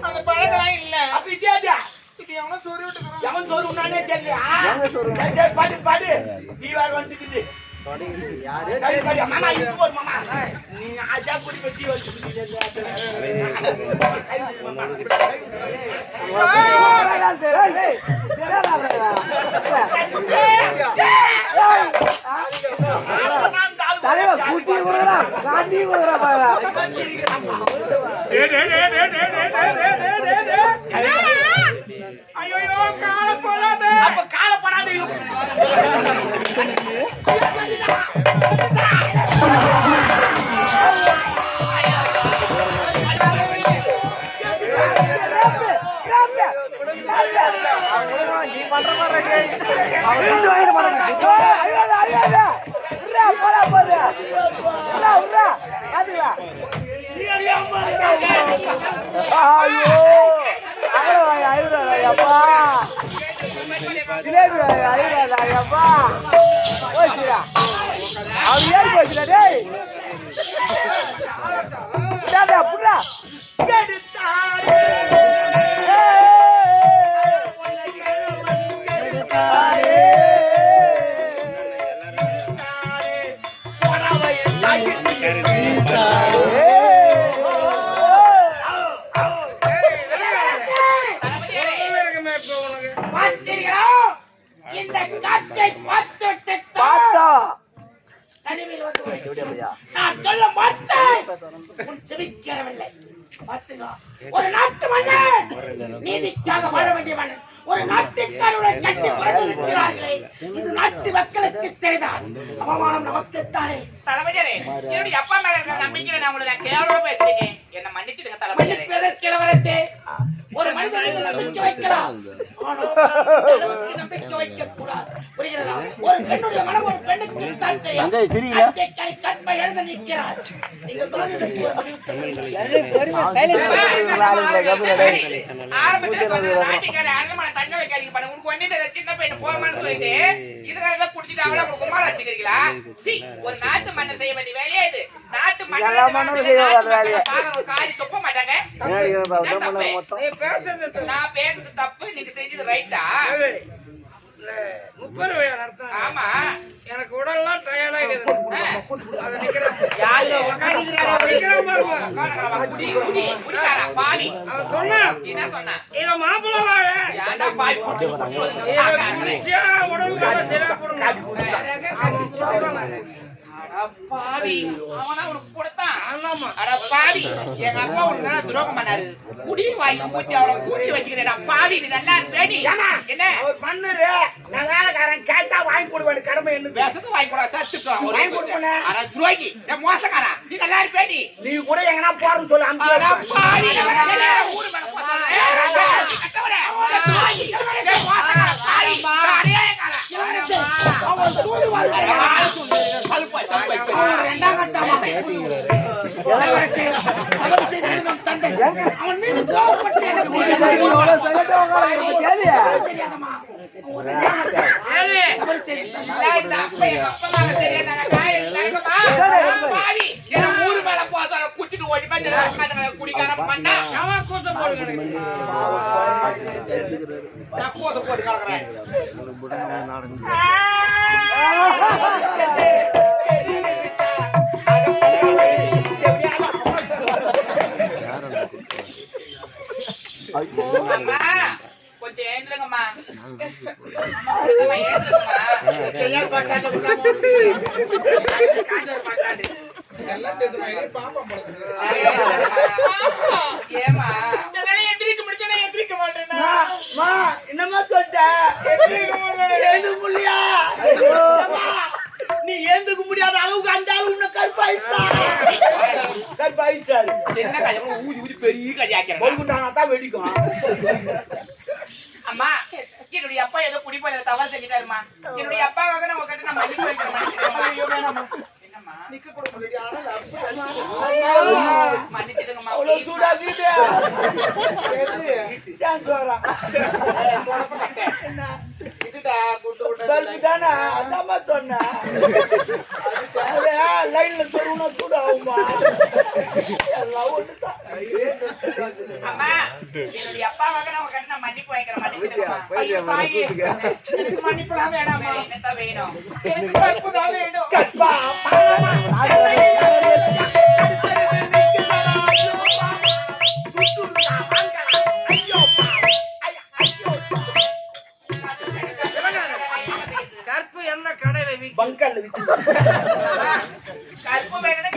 அந்த பழக்கெல்லாம் இல்ல. அப்ப இதே இது எவனோ சொறி விட்டுக்கிறான் எவன் சோறு உண்ணானே தெரியலையா? சரி, சரி, பாடு, பாடு. நீ வேற வந்துக்குது. சரி, பாடு. மாமா, இது மாமா. தலைவர் கூட்டி கொடுக்குறா காட்டி கொடுக்குறா பாரு. ஐயோ கால போடாதே அப்ப காலப்படாத அவன் ஏறி போச்சுடா டேய் புடா புடா ஒரு நாட்டு மன்னன். நீதிக்காக வாழ வேண்டிய மன்னன். ஒரு நாட்டுக்காரருடைய கட்டி பிறந்திருக்கிறார்களே இது நாட்டு மக்களுக்கு தெரிதான். அவமானம் நமக்குத்தானே. தளபதியாரே என்னுடைய அப்பா மேல இருக்கிற நம்பிக்கையில நான் உங்களை நான் கேவலமா பேசுறீங்க என்ன மன்னிச்சிடுங்க மன்னிப்பதற்கு இளவரசே. ஒரு மனிதன் மீது நம்பிக்கை வைக்கலாம். நம்பிக்கை வைக்க கூடாது புரிகிறதா? ஒரு பெண்ணுடைய மனம் ஒரு பெண்ணுக்கு தான் தெரியும் கண்மை எழுந்து நிற்கிறார். ஆரம்பத்துல தங்க வைக்காதீங்க பாருங்க உங்களுக்கு ஒண்ணே தெரியாது, சின்ன பையன் போமான்னு சொல்லிட்டு இதுக்காக தான் வச்சுக்கிறீங்களா? ஒரு நாட்டு மன்னன் செய்ய வேண்டிய வேலையா இது. நாட்டு? பாருங்க காரி துப்ப மாட்டாங்க. நான் பேசுறது தப்பு நீங்க செஞ்சது ரைட்டா முப்பது வயது நடத்தான் ஆமா எனக்கு உடல்லாம் டயர்டா. அவன் சொன்னான் என்ன சொன்ன இத மாப்பிள்ள வாழ ஏன்டா பாவி பாவி அவனா உனக்கு கொடுத்தான். அட பாவி எங்க அப்பா உனக்கு துரோகம் பண்ணாரு. குடி வாங்கி மூச்சு அவளை கூட்டி வச்சுக்கிறேன். பாவி நீ நல்லா பேடி என்ன? பண்ணுரு நான் வேலைக்காரன் கேட்டா வாங்கி கொடுவேன் கடமை என்ன பேசுறது வாங்கி போடா சத்துட்டோம் வாங்கி கொடுப்பேனே. அட துரோகி ஏ மோசக்காரா நீ நல்லா இருப்பேடி நீ? கூட எங்கனா போறன்னு சொல்லி அட அனுப்பிச்சு பாவி ஊரு மேல. ஏய், அட்டவரே, அட துரோகி. ஏய், மோசக்காரா, பாவி. அடையாளக்காரா. அவன் தூதுவாள் அவன் இரண்டாம் கட்டமாக தந்தை அவன் மீது கோபப்பட்டு எனக்கு குடிச்சிட்டு ஓடி போய் இந்த உட்கார்ந்து எந்திரிக்க எந்திரிக்க மா என்னமா சொல்லிட்ட நீ ஏந்துக்க முடியாத அளவுக்கு அந்த ஆளு உன்னை கருப்பாயிட்டா கருப்பாயிட்டாரு பெரிய கல்யாணம் தான் வெடிக்கும் அம்மா என்னுடைய அப்பா ஏதோ குடிப்பதை தவறு செஞ்சுட்டாருமா என்னுடைய அப்பாவாக நான் உங்ககிட்ட நான் மன்னிப்பு வைக்கிறேன் மன்னிச்சிடுங்கம்மா. என்னம்மா மன்னிச்சிடுங்கம்மா அவ்வளவு சூடாக்குது சோறா இதுடா குண்டு பல்பு குண்டா தானே அதாம்மா சொன்னேன் அது லைன்ல சொருவுனா கூட ஆகுமா என்னுடைய அப்பாவாக நான் கட்டின மன்னிப்பு மன்னிப்புலாம் வேணாமா என்னத்தான் வேணும் எனக்கு கற்பு தான் வேணும் கற்பா பாவமா கற்பு எந்த கடையில. கற்பு வேணும்னு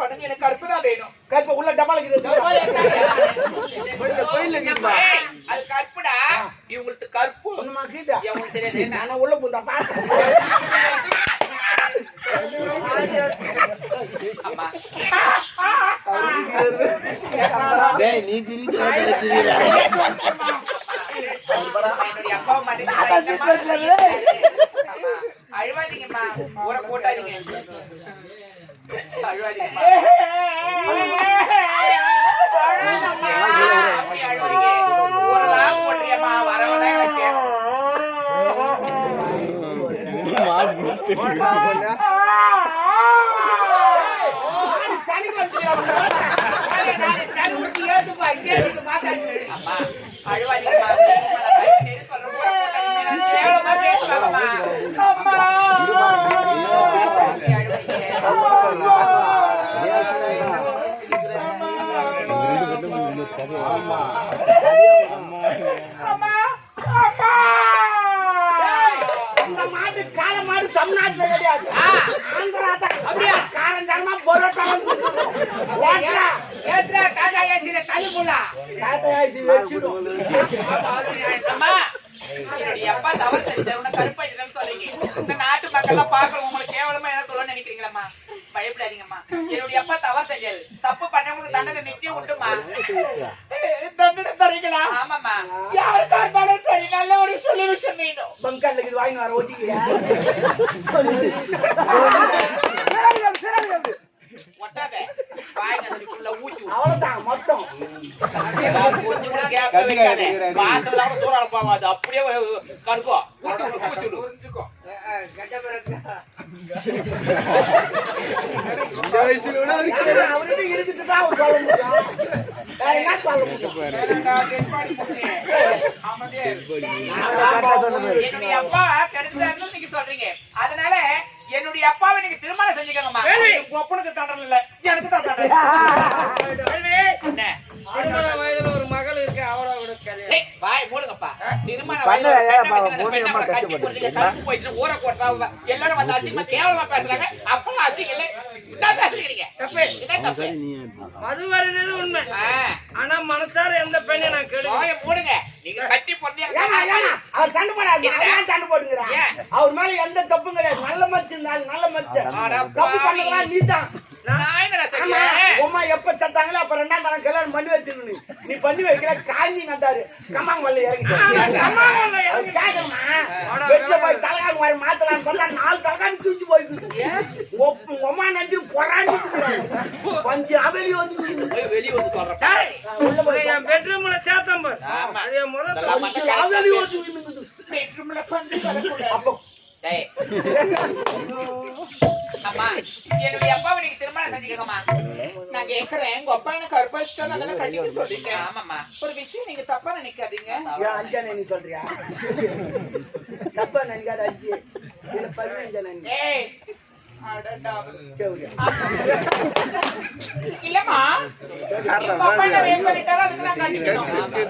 பண்ணுங்க எனக்கு கற்பு தான் வேணும். கற்ப உள்ள ஏய், அது கற்புடா இவங்களுக்கு கற்பு ஒண்ணுமா கீதா? நான் உள்ள புந்தா பாத்து அம்மா டேய் நீ மன்னிச்சு அழுவாதீங்கம்மா. ஊற போட்டாதீங்க. அழுவாதீங்கம்மா அழாதம்மா. அப்படி அழுவாதீங்க. ஊரெல்லாம் போட்டுறியம்மா, வரவெல்லாம் எனக்கு வேணும். நாளை நாளை சனி ஊசி ஏசுப்பா, இங்கே இருக்கு, மாத்தாச்சு. அம்மா, அழுவாதீங்கம்மா. நான் சரி சொல்றேன், ஊற போட்டாதீங்க. நான் கேவலமா பேசுவேன்ம்மா. அம்மா. அப்படி அழுவாதீங்க. அம்மா அம்மா இந்த மாடு கால மாடு தமிழ்நாட்டுல கிடையாது ஆ. ஆந்திரா தான் அப்படியா? காரஞ்சாரமா பரோட்டா ஓட்டா ஏத்ரா டாடா ஏசில வச்சிடும். அம்மா என்னுடைய அப்பா தவறு உன்னை கருப்பாயிடுறேன்னு சொல்றீங்க. இந்த நாட்டு மக்கள்லாம் பார்க்கணும். உங்களுக்கு கேவலமா என்ன சொல்லணும்னு நினைக்கிறீங்களம்மா? பயப்படாதீங்கம்மா. என்னுடைய அப்பா தவறு செஞ்சாரு தப்பு பண்ணவங்களுக்கு தண்டனை நிச்சயம் உண்டுமா தண்டனை தரீங்களா? ஆமாம்மா. யாருக்கா இருந்தாலும் சரி? நல்ல ஒரு சொல்யூஷன் வேணும். பங்கல்ல இது வாங்கி வர ஓட்டிக்கிறியா ஒட்டாத வாங்க அதுக்குள்ள ஊத்தி விடு. அவ்வளவுதான் மொத்தம் கொஞ்சம் கூட gap ஏ வைக்காத. பாத்திரம்லாம் கூட அப்படியே. அவர்கிட்ட இருக்குதுதான் சொல்ல முடியும். சொல்றீங்க. அதனால என்னுடைய அப்பாவை நீங்க திருமணம் செஞ்சுக்கோங்கம்மா. ஒப்பனுக்கு தண்டனை இல்ல. எனக்கு தான் தண்டனை. திருமண வயதுல ஒரு மகள் இருக்கு அவரை விட கல்யாணம். ஏய், வாய் மூடுங்கப்பா. திருமண பண்ண, வயசுல ஏன் பெண்ணை அப்பா, வச்சுட்டு மூணு பெண்ணை அம்மா கட்டி போயிடுச்சுன்னு ஊரை போட்டுறாங்க. எல்லாரும் வந்து அசிங்கமா கேவலமா பேசுறாங்க. அப்பெல்லாம் அசிங்கம் இல்ல. என்ன பேசுறீங்க? என்ன தப்பு? மது வருது உண்மை. ஆனா மனசார எந்த பெண்ணை நான் கெடுக்க வாயை மூடுங்க. நீங்க கட்டி போட்டு ஏன்னா ஏன்னா அவர் சண்டை போடாது சண்டை ஏன்? அவர் மேல எந்த தப்பும் கிடையாது. நல்ல இருந்தாலும் நல்ல அட தப்பு நீ தான்? உமா எப்ப செத்தாங்களோ அப்ப ரெண்டாம் தரம் கல்யாணம் பண்ணி வச்சிருந்த நீ பண்ணி வைக்கிற காஞ்சி நட்டாரு கேட்கணுமா வெட்டில போய் தலைகால் மாதிரி மாத்தலாம் நாலு கிழிஞ்சு போயிருக்கு உங்க உமா நெஞ்சு வந்து வெளிய வந்து சொல்றேன். என் பெட்ரூம்ல சேர்த்தம் பாரு ஆமா. அது என் முதல் இதெல்லாம் பஞ்சு மட்டும் அபலி கரெக்டா வந்து இருக்குது பெட்ரூம்ல பந்து. அப்போ என்னுடைய அப்பாவை நீங்க திருமணம். நான் கேக்குறேன் உங்க அப்பா எனக்கு கருப்பாச்சிட்டா அதெல்லாம் கட்டிக்க சொல்லிட்டேன் ஆமாம்மா. ஒரு விஷயம் நீங்க தப்பா நினைக்காதீங்க ஏன் அஞ்சானே நீ சொல்றியா தப்பா நினைக்காத அஞ்சு இதுல அடடா. கேவுரியா இல்லம்மா.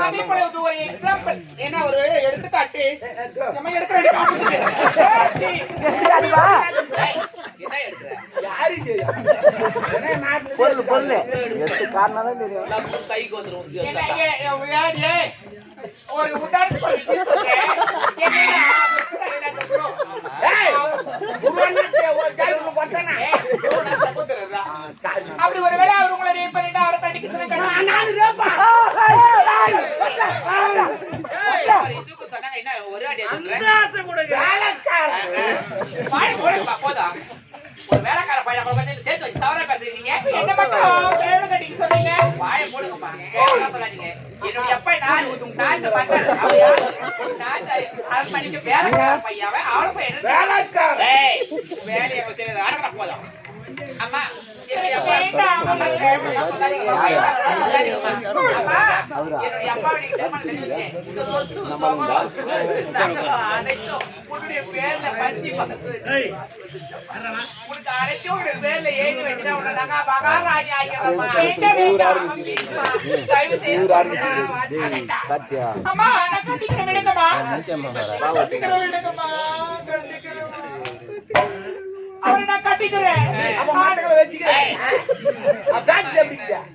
அதே போல இது ஒரு எக்ஸாம்பிள் என்ன ஒரு எடுத்துக்காட்டு நம்ம எடுக்கிற என்ன எடுக்கிற? யாரு பொருள் பொருள் எட்டு காரணம் தான் தெரியும் கைக்கு ஒரு உதாரணத்துக்கு ஒரு விஷயம் சொல்றேன் உருவானே ஒரு. அப்படி ஒருவேளை அவர் உங்களை rape பண்ணிட்டா சொல்லி நானு ரேப்பா என்ன ஒரு வேலைக்கார பையனை சேர்த்து வச்சு தவறா பேசுறீங்க என்ன மட்டும் வேலை கட்டிக்க சொன்னீங்க வாயை மூடுங்கப்பா கேட்கலாம் சொல்லாதீங்க என்னுடைய அப்பா அரண்மனைக்கு வேலைக்கார பையன் அவன் அவள பையன் வேலைக்காரன். ஏய், வேலையை தெரியாது அடங்கட போதும் உன்னுடைய பேர்ல பத்தி பக்கத்து வச்சு. உனக்கு அனைத்தும் உன்னுடைய பேர்ல எழுதி வச்சுட்டா உன்னை நகா மகாராணி ஆகிறம்மா. தயவு செய்து. பாத்தியா அம்மா நான் கட்டிக்கிறேன் விடுங்கம்மா கட்டிக்கிறேன் விடுங்கம்மா கட்டிக்கிறேன் அவரை நான் கட்டிக்கிறேன். அப்ப மாட்டுகளை வச்சுக்கிறேன்.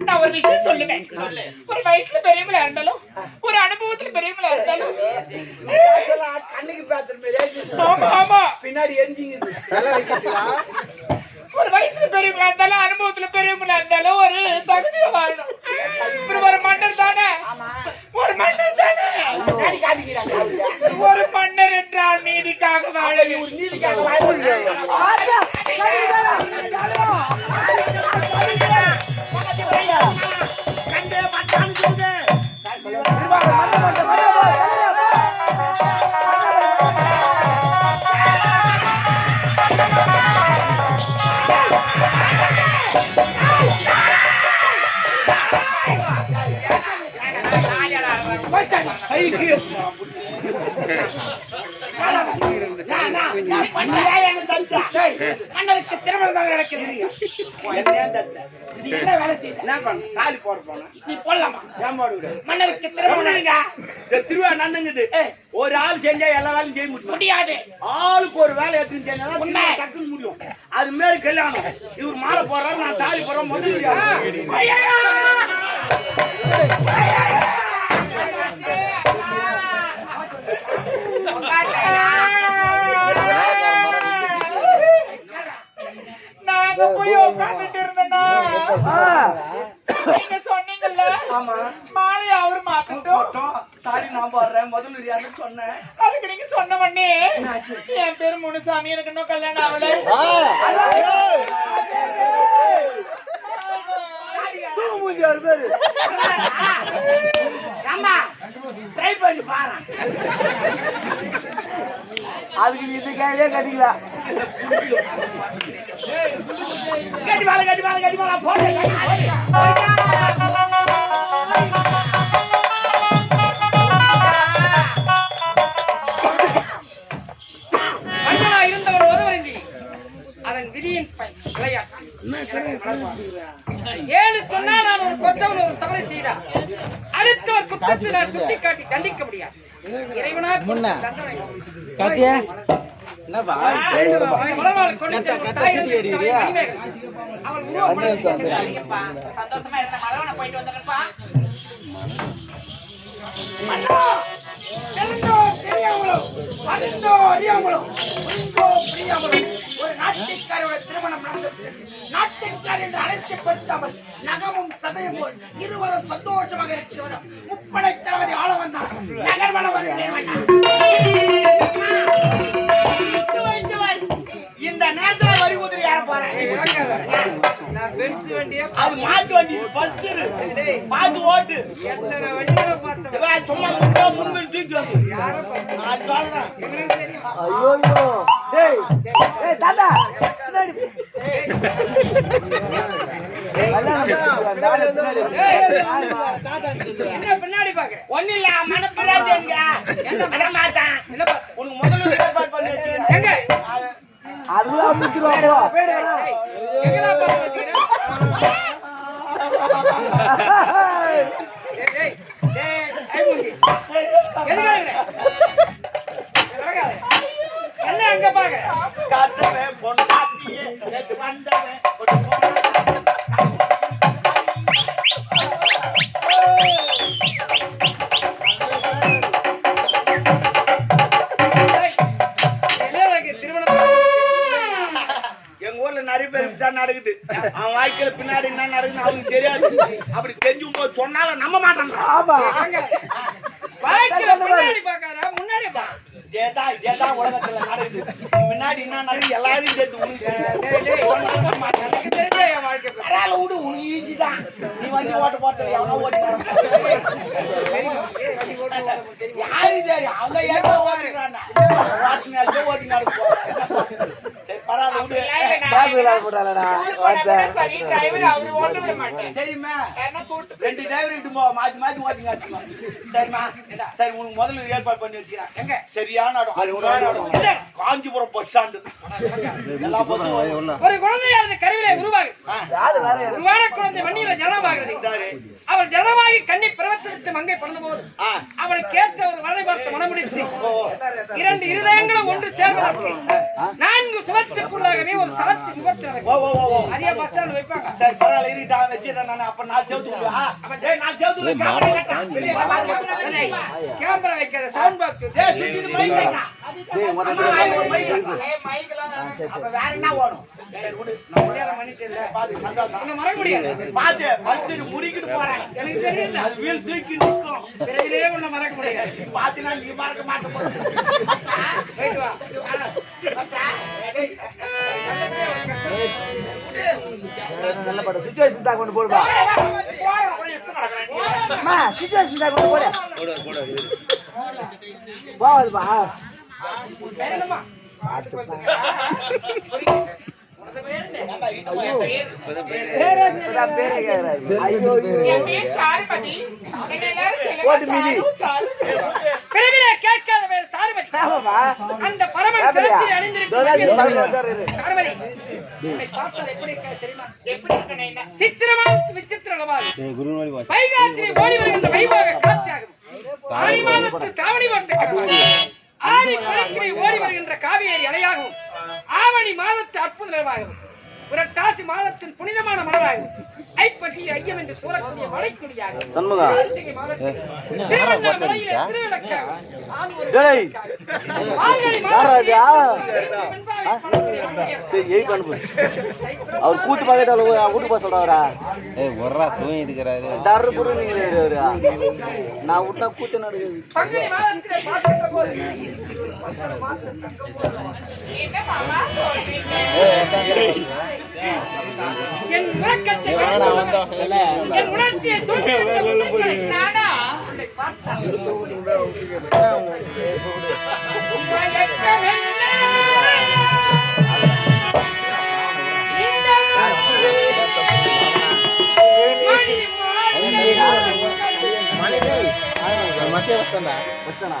நான் ஒரு விஷயம் சொல்லுவேன். சொல்லு. ஒரு வயசுல பெரியவங்களா இருந்தாலும் ஒரு அனுபவத்துல பெரியவங்களா இருந்தாலும். கண்ணுக்கு பேசுற ஆமா ஆமா. பின்னாடி எஞ்சிங்குது ஒரு வயசுல பெரியவங்களா இருந்தாலும் அனுபவத்துல பெரியவங்களா இருந்தாலும் ஒரு தகுதியா வாழணும். ஒரு மன்னர் தானே? ஒரு மன்னர் தானே? காட்டி காட்டிக்கிறாங்க ஒரு மன்னர் என்றால் நீதிக்காக வாழ நீதிக்காக வாழ்க்கை மன்னருக்கு திருமணம் தான் நடக்குது நீ என்ன வேலை செய்த என்ன பண்ண தாலி போட போன நீ போடலாமா ஏன் போட விட மன்னருக்கு திருமணம் கவனிங்க. இந்த திருவிழா நடந்துங்குது ஒரு ஆள் செஞ்சா எல்லா வேலையும் செய்ய முடியும் முடியாது ஆளுக்கு ஒரு வேலை எடுத்து செஞ்சா உண்மை டக்குன்னு முடியும் அது மாரி கல்யாணம் இவர் மாலை போடுறாரு நான் தாலி போடுறேன் முதல் வீடியோ நாங்க போய் உட்கார்ந்துட்டு இருந்தேன்னா? நீங்க சொன்னீங்கல்ல? ஆமா. மாலை அவர் மாத்தட்டும். தாலி நான் போடுறேன் முதல் வீடியோன்னு சொன்னேன். அதுக்கு நீங்க சொன்ன உடனே என் பேர் முனுசாமி எனக்கு இன்னும் கல்யாணம் ஆகல. ஆமா ட்ரை பண்ணி பாரு அதுக்கு நீ இது கையிலே கட்டிக்கலாம் கட்டி மேல கட்டி மேல கட்டி மேல அதன் விதியின் பயன் விளையாட்டு. ஏழு சொன்னா நான் ஒரு கொச்சவன் ஒரு தவறை செய்தார் அடுத்த ஒரு குற்றத்தை நான் சுட்டிக்காட்டி தண்டிக்க முடியாது. இறைவனா காத்தியா. சந்தோஷமா இருந்த மலவனை போயிட்டு தெரிந்தோ தெரியாமலோ அறிந்தோ அறியாமலோ புரிந்தோ புரியாமலோ ஒரு நாட்டுக்காரோட திருமணம் நடந்தது நாட்டுக்கார் என்று அலட்சியப்படுத்தாமல் நகமும் சதயம் போல் இருவரும் சந்தோஷமாக இருக்கிறோம் முப்படை தளபதி ஆள வந்தார் நகர்வன வருகிறேன் இந்த நேரத்தில் வருவது அது மாட்டு வண்டி பல்சரு பார்த்து ஓட்டு எத்தனை வண்டிகளை பார்த்தவன் இவன் சும்மா முன்னே முன்பில் தூக்கி வந்து நான் சொல்றேன் ஐயோ டேய் டேய் தாத்தா பின்னாடி. என்ன பின்னாடி பாக்குறேன் ஒண்ணு இல்ல என்ன மாட்டான் என்ன பார்த்த உனக்கு முதல்ல ஏற்பாடு பண்ணி வச்சிருக்கேன். எங்க முடிச்சிருவாங்க பரவாயில்ல விடு உனக்கு ஈஸி தான். நீ வண்டி ஓட்ட போறது எவனா ஓட்டி யாரு சரி அவங்க ஏற்ற ஓட்டுறான் ஓட்டி நடக்க ஓட்டி நடக்க சரி பரவாயில்ல விடு. பாபு விளையாட போட்டாளடா சரி டிரைவர் அவரு ஓட்ட விட மாட்டேன் சரிம்மா. என்ன கூட்டு ரெண்டு டிரைவர் இட்டு போ. மாத்தி மாத்தி சரிம்மா. சரி உனக்கு முதல்ல ஏற்பாடு பண்ணி வச்சுக்கிறேன். எங்க? சரியான இடம். காஞ்சிபுரம் பஸ் ஸ்டாண்டு எல்லா பஸ்ஸும். ஒரு கருவிலே? உருவான குழந்தை ஜனமாகிறது. அவள் ஜனமாகி கண்ணி பிறவத்து விட்டு மங்கை பிறந்தபோது ஆ. அவளுக்கு ஏற்ற ஒரு வரனை பார்த்து மனமுடித்து இரண்டு இருதயங்களும் ஒன்று சேர்வதற்கு நான்கு சுவற்றுக்குள்ளாகவே ஒரு தளத்தை முகத்து ஓ ஓ ஓ ஓ. நிறைய பஸ் ஸ்டாண்ட் வைப்பாங்க. சரி பரவாயில்ல இருட்டா வச்சிடறேன் நான். அப்ப டேய் கேமரா கட்டா வைக்காத சவுண்ட் பாக்ஸ் டேய் சுத்தி இது மைக் கட்டா. முறிக்கிட்டு போறேன். எனக்கு தெரியல. அது வீல் தூக்கி நிக்கும் விரைவிலே உன்னை மறக்க முடியாது. பாத்தினா நீ மறக்க மாட்ட போது போயிட்டு வா. நல்ல படம்? சுச்சுவேஷன் தான் கொண்டு போடுவா அம்மா சுச்சுவேஷன் தான் கொண்டு போடு. போவாதுப்பா வேணுமா இப்பதான் பேர் சாருமதி. அந்த பரமன் வைகாத்திரி ஓடி வருகின்ற வைபாக காட்சியாகும் மாதத்து தாவணி வந்து கிடக்கும். ஆடி ஓடி வருகின்ற காவேரி அலையாகவும் ஆவணி மாதத்து அற்புத நிலவாகும் புரட்டாசி மாதத்தின் புனிதமான மலராகும் ஐப்பசி ஐயம் என்று சூறக்கூடிய மலைக்குடியாகும் சண்முகா. அவர் கூத்து பாக்கெட் அவ்வளவு வீட்டுக்கு போக சொல்றாரா? ஏய் ஒர்ரா தூங்கிட்டு இருக்கிறாரு. டர்ரு புரு நீங்களே நான் விட்டா கூத்து நடக்குது? என் உறக்கத்தை மத்திய வஸ்தாண்டா வச்சானா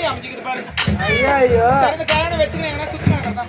ஜோடி அமைச்சுக்கிட்டு பாருங்க. ஐயோ கல்யாணம் வச்சுக்கணும் எங்கன்னா சுத்தி நடக்கிறதா